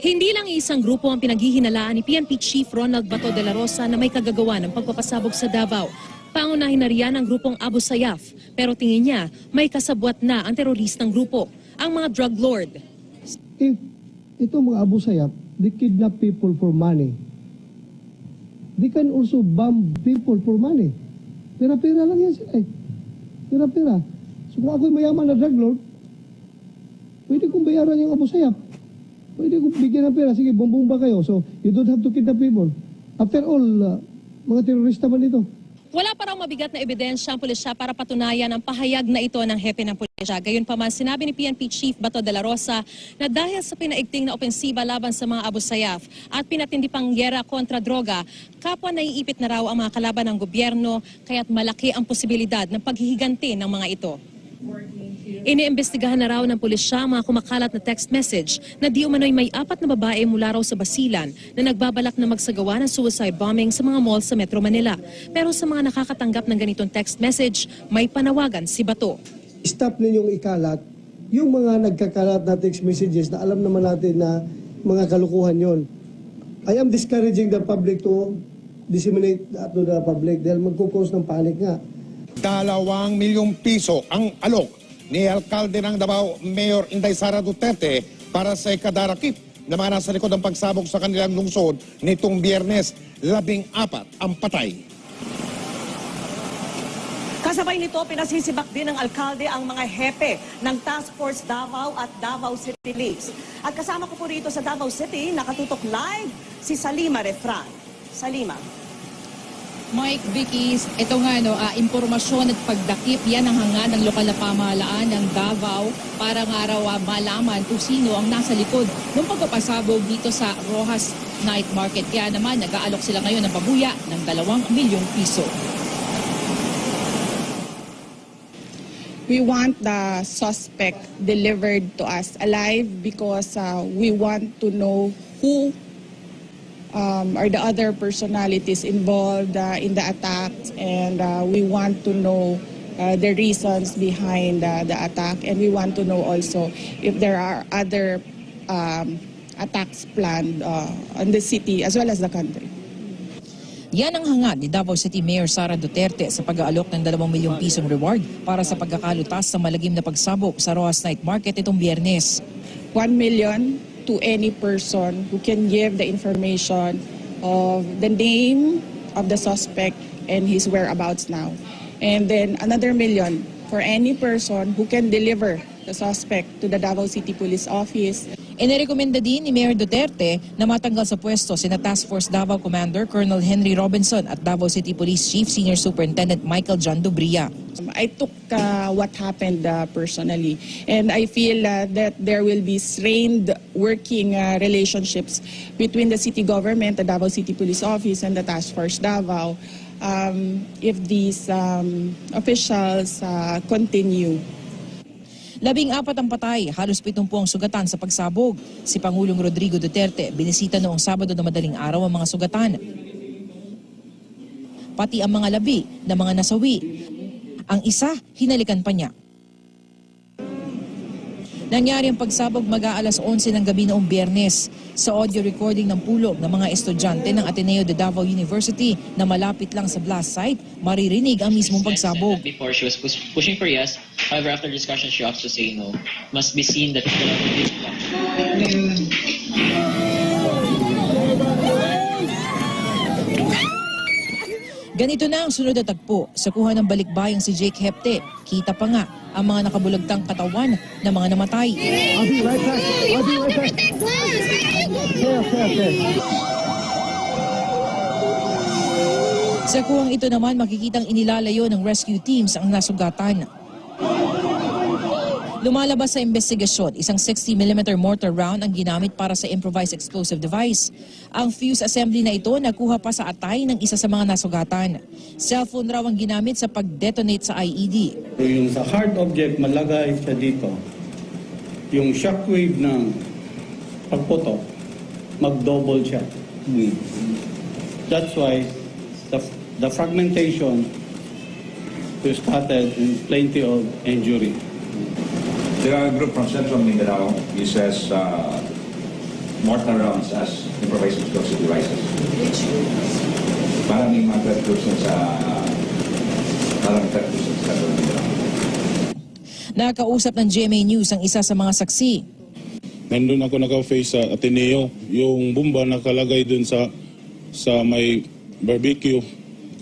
Hindi lang isang grupo ang pinaghihinalaan ni PNP Chief Ronald Bato de la Rosa na may kagagawa ng pagpapasabog sa Davao. Pangunahin na riyan ang grupong Abu Sayyaf, pero tingin niya may kasabwat na ang teroristang grupo, ang mga drug lord. if ito mga Abu Sayyaf, they kidnap people for money. They can also bomb people for money. Pera-pera lang yan sila eh. Pera-pera. So kung ako'y mayaman na drug lord, pwede kong bayaran yung Abu Sayyaf. Pwede kong bigyan ng pera. Sige, bumbumba kayo. So you don't have to kidnap people. After all, uh, mga terorista man ito. Wala pa raw mabigat na ebidensya ang pulisya para patunayan ang pahayag na ito ng hepe ng pulisya. Gayunpaman, sinabi ni PNP Chief Bato de la Rosa na dahil sa pinaigting na opensiba laban sa mga Abu Sayyaf at pinatindi pang gyera kontra droga, kapwa naiipit na raw ang mga kalaban ng gobyerno kaya't malaki ang posibilidad ng paghihiganti ng mga ito. Iniimbestigahan na raw ng pulisya ang mga kumakalat na text message na di umano'y may apat na babae mula raw sa Basilan na nagbabalak na magsagawa ng suicide bombing sa mga mall sa Metro Manila. Pero sa mga nakakatanggap ng ganitong text message, may panawagan si Bato. stop ninyong ikalat yung mga nagkakalat na text messages na alam naman natin na mga kalukuhan yon. I am discouraging the public to disseminate that to the public dahil magkukos ng panic nga. dalawang milyong piso ang alok ni Alkalde ng Davao Mayor Inday Sara Duterte para sa ikadarakip na mga nasa likod ng pagsabog sa kanilang lungsod nitong biyernes, labing apat ang patay. Kasabay nito, pinasisibak din ng alkalde ang mga hepe ng Task Force Davao at Davao City Police. At kasama ko po rito sa Davao City, nakatutok live si Salima Refran. Salima. Mike, Vicky, ito nga no, ah, impormasyon at pagdakip, yan ang hanga ng lokal na pamahalaan ng Davao para nga raw ah, malaman kung sino ang nasa likod ng pagpapasabog dito sa Rojas Night Market. Kaya naman, nag-aalok sila ngayon ng pabuya ng dalawang milyong piso. we want the suspect delivered to us alive because uh, we want to know who um, are the other personalities involved uh, in the attacks and uh, we want to know uh, the reasons behind uh, the attack and we want to know also if there are other um, attacks planned uh, on the city as well as the country. Yan ang hanga ni Davao City Mayor Sara Duterte sa pag-aalok ng 2 milyong pisong reward para sa pagkakalutas sa malagim na pagsabog sa Rojas Night Market itong biyernes. 1 million to any person who can give the information of the name of the suspect and his whereabouts now. And then another million for any person who can deliver the suspect to the Davao City Police Office. Inirekomenda din ni Mayor Duterte na matanggal sa pwesto sina Task Force Davao Commander Colonel Henry Robinson at Davao City Police Chief Senior Superintendent Michael John Dubria. Um, I took uh, what happened uh, personally, and I feel uh, that there will be strained working uh, relationships between the city government, the Davao City Police Office, and the Task Force Davao um, if these um, officials uh, continue Labing apat ang patay, halos 70 ang sugatan sa pagsabog. Si Pangulong Rodrigo Duterte binisita noong Sabado na madaling araw ang mga sugatan. Pati ang mga labi na mga nasawi. Ang isa, hinalikan pa niya. Nangyari ang pagsabog mag-aalas 11 ng gabi noong biyernes sa audio recording ng pulong ng mga estudyante ng Ateneo de Davao University na malapit lang sa blast site, maririnig ang mismong pagsabog. Before she was push- pushing for yes, however after discussion she opts to say no. Must be seen that Ganito na ang sunod na tagpo sa kuha ng balikbayang si Jake Hepte. Kita pa nga ang mga nakabulagtang katawan ng mga namatay. I'll be right back. I'll be right back. Okay, okay, okay. Sa kuhang ito naman makikitang inilalayo ng rescue teams ang nasugatan. Lumalabas sa investigasyon, isang 60mm mortar round ang ginamit para sa improvised explosive device. Ang fuse assembly na ito nakuha pa sa atay ng isa sa mga nasugatan. Cellphone raw ang ginamit sa pag-detonate sa IED. So yung sa hard object, malagay siya dito. Yung shockwave ng pagputok, mag-double siya. That's why the, the fragmentation resulted in plenty of injury. There are a group from Central Mindanao. Says uh, more turnarounds as improvised explosive devices. Maraming mga threat groups sa maraming threat groups sa Mindanao. Nakausap ng GMA News ang isa sa mga saksi. Nandun ako naka-face sa Ateneo, yung bomba nakalagay dun sa sa may barbecue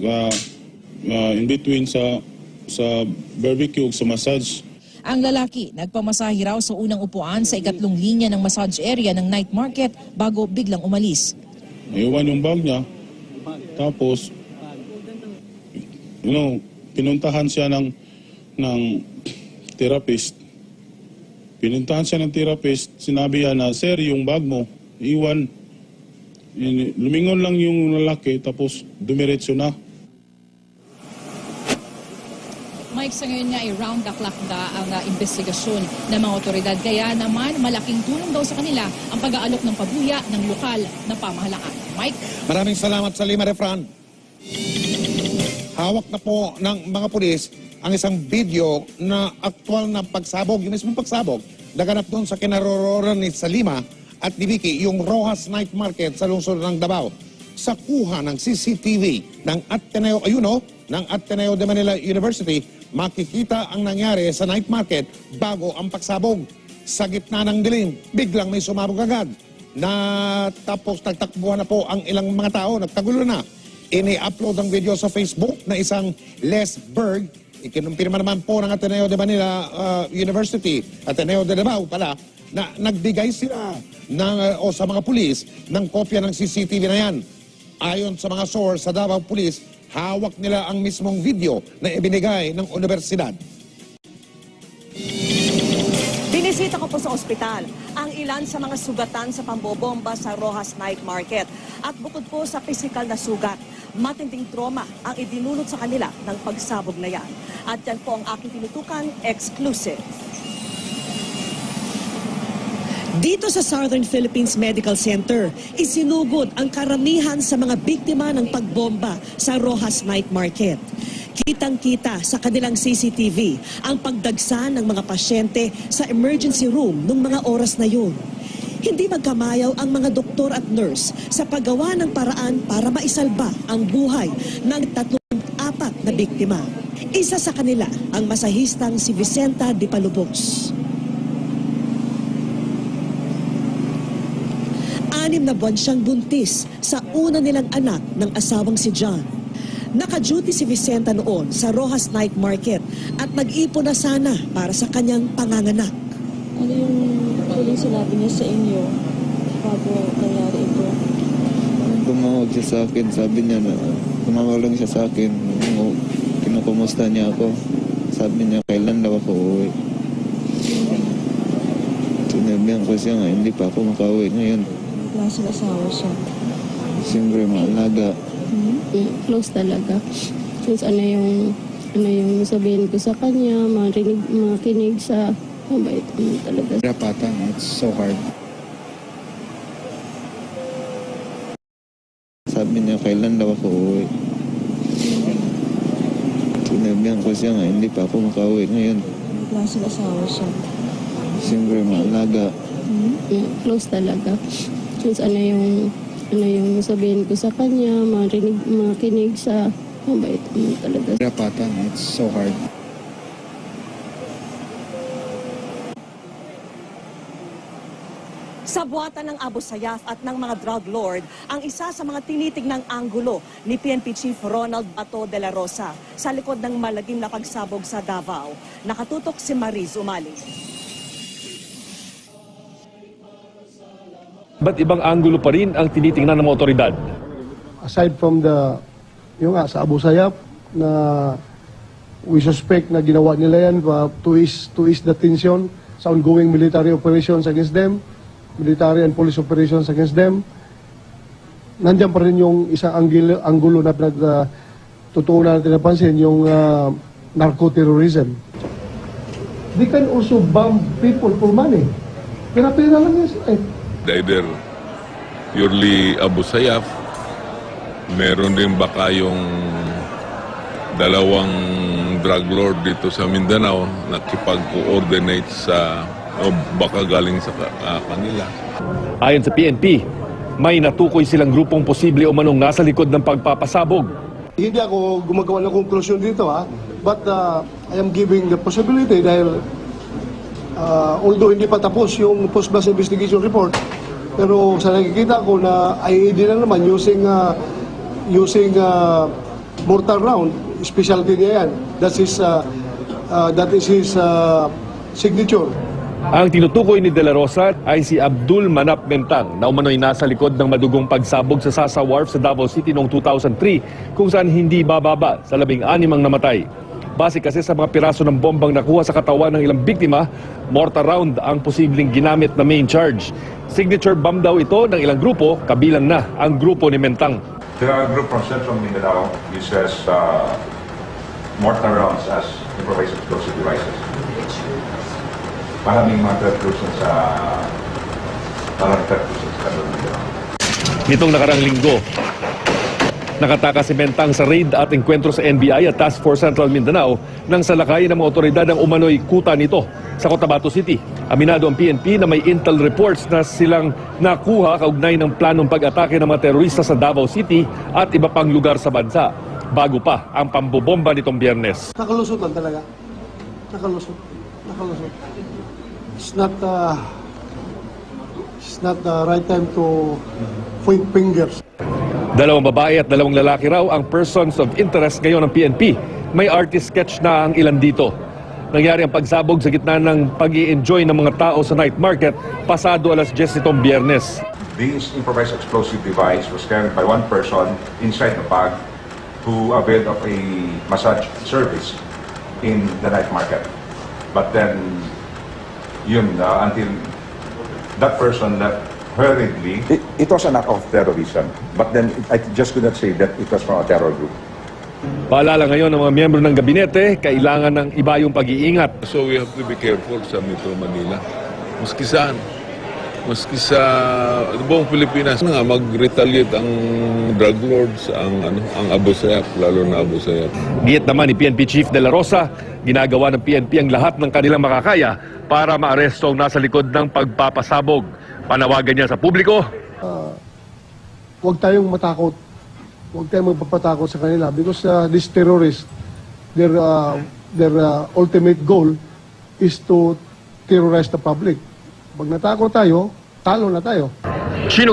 uh, uh, in between sa sa barbecue sa massage. Ang lalaki nagpamasahe raw sa unang upuan sa ikatlong linya ng massage area ng night market bago biglang umalis. Naiwan yung bag niya. Tapos you know, pinuntahan siya ng ng therapist. Pinuntahan siya ng therapist, sinabi niya na, Sir, yung bag mo, iwan. Lumingon lang yung lalaki, tapos dumiretso na. Mike, sa ngayon nga ay round the clock na ang uh, investigasyon ng mga otoridad. Kaya naman malaking tulong daw sa kanila ang pag-aalok ng pabuya ng lokal na pamahalaan. Mike? Maraming salamat sa Lima Refran. Hawak na po ng mga pulis ang isang video na aktual na pagsabog, yung mismong pagsabog, naganap doon sa kinarororan ni Salima at ni Vicky, yung Rojas Night Market sa lungsod ng Davao. Sa kuha ng CCTV ng Ateneo Ayuno, ng Ateneo de Manila University, makikita ang nangyari sa night market bago ang pagsabog. Sa gitna ng dilim, biglang may sumabog agad na tapos nagtakbuhan na po ang ilang mga tao, nagtagulo na. Ini-upload ang video sa Facebook na isang Les Berg, ikinumpirma naman po ng Ateneo de Manila uh, University, Ateneo de Davao pala, na nagbigay sila ng, uh, o sa mga pulis ng kopya ng CCTV na yan. Ayon sa mga source sa Davao Police, hawak nila ang mismong video na ibinigay ng universidad. Binisita ko po sa ospital ang ilan sa mga sugatan sa pambobomba sa Rojas Night Market. At bukod po sa pisikal na sugat, matinding trauma ang idinulot sa kanila ng pagsabog na yan. At yan po ang aking tinutukan, exclusive. Dito sa Southern Philippines Medical Center, isinugod ang karamihan sa mga biktima ng pagbomba sa Rojas Night Market. Kitang-kita sa kanilang CCTV ang pagdagsa ng mga pasyente sa emergency room nung mga oras na yun. Hindi magkamayaw ang mga doktor at nurse sa paggawa ng paraan para maisalba ang buhay ng tatlong apat na biktima. Isa sa kanila ang masahistang si Vicenta Di Palubos. Anim na buwan siyang buntis sa una nilang anak ng asawang si John. Naka-duty si Vicenta noon sa Rojas Night Market at nag-ipon na sana para sa kanyang panganganak. Ano yung huling sinabi niya sa inyo bago nangyari ito? Tumawag siya sa akin, sabi niya na tumawag lang siya sa akin, kinukumusta niya ako. Sabi niya, kailan daw ako uuwi. Sinabihan ko siya nga, hindi pa ako makauwi ngayon. Klaseng asawa siya. Siyempre, maalaga. Mm, close talaga. Since ano yung ano yung sabihin ko sa kanya, marinig, makinig sa mabait ano talaga. Rapatan, it's so hard. Sabi niya, kailan daw ako uuwi. Sinabihan ko siya nga, hindi pa ako makauwi ngayon. Klaseng asawa siya. Siyempre, maalaga. Mm, close talaga. Since ano yung ano yung sabihin ko sa kanya, marinig, makinig sa mabait ano talaga. Rapatan, it's so hard. Sa buwatan ng Abu Sayyaf at ng mga drug lord, ang isa sa mga tinitignang anggulo ni PNP Chief Ronald Bato de la Rosa sa likod ng malagim na pagsabog sa Davao. Nakatutok si Mariz Umali. Ba't ibang anggulo pa rin ang tinitingnan ng mga otoridad? aside from the yung nga sa Abu Sayyaf na we suspect na ginawa nila yan to ease to ease the tension sa ongoing military operations against them military and police operations against them nandiyan pa rin yung isang angulo, anggulo na pinag uh, natin napansin yung uh, narco-terrorism they can also bomb people for money pera-pera lang yan sila eh. Either purely Abu Sayyaf, meron din baka yung dalawang drug lord dito sa Mindanao nakipag-coordinate sa O baka galing sa ah, kanila. Ayon sa PNP, may natukoy silang grupong posible o manong nasa likod ng pagpapasabog. Hindi ako gumagawa ng konklusyon dito ha, but uh, I am giving the possibility dahil uh, although hindi pa tapos yung post-blast investigation report, pero sa nakikita ko na IED na naman using uh, using uh, mortar round, specialty niya yan. That is uh, uh, that is his uh, signature. Ang tinutukoy ni De La Rosa ay si Abdul Manap Mentang na umano'y nasa likod ng madugong pagsabog sa Sasa Wharf sa Davao City noong 2003 kung saan hindi bababa sa labing animang namatay. Base kasi sa mga piraso ng bombang nakuha sa katawan ng ilang biktima, mortar round ang posibleng ginamit na main charge. Signature bomb daw ito ng ilang grupo, kabilang na ang grupo ni Mentang. There are a group from Central Mindanao uses uh, mortar rounds as improvised explosive devices. Maraming mga threat groups sa parang threat groups sa Central Mindanao. Nitong nakarang linggo, nakatakas si Mentang sa raid at engkwentro sa NBI at Task Force Central Mindanao nang salakayin ng mga otoridad ang umano'y kuta nito sa Cotabato City. Aminado ang PNP na may intel reports na silang nakuha kaugnay ng planong pag-atake ng mga terorista sa Davao City at iba pang lugar sa bansa bago pa ang pambobomba nitong biyernes. Nakalusot lang talaga. Nakalusot. Nakalusot. It's not uh, it's not the right time to point fingers. Dalawang babae at dalawang lalaki raw ang persons of interest ngayon ng PNP. May artist sketch na ang ilan dito. Nangyari ang pagsabog sa gitna ng pag enjoy ng mga tao sa night market pasado alas 10 nitong biyernes. This improvised explosive device was carried by one person inside the bag who availed of a massage service in the night market. But then, yun, uh, until that person left hurriedly. It, it was an act of terrorism. But then, I just could not say that it was from a terror group. Paalala ngayon ng mga miyembro ng gabinete, kailangan ng iba yung pag-iingat. So we have to be careful sa Metro Manila. Maski saan. Maski sa buong Pilipinas nga mag-retaliate ang drug lords, ang ano, ang Abu Sayyaf, lalo na Abu Sayyaf. Giyet naman ni PNP Chief De La Rosa, ginagawa ng PNP ang lahat ng kanilang makakaya para maaresto ang nasa likod ng pagpapasabog. Panawagan niya sa publiko, huwag tayong matakot. Huwag tayong magpapatakot sa kanila because uh, these terrorists, their, uh, their uh, ultimate goal is to terrorize the public. Pag natakot tayo, talo na tayo. Sino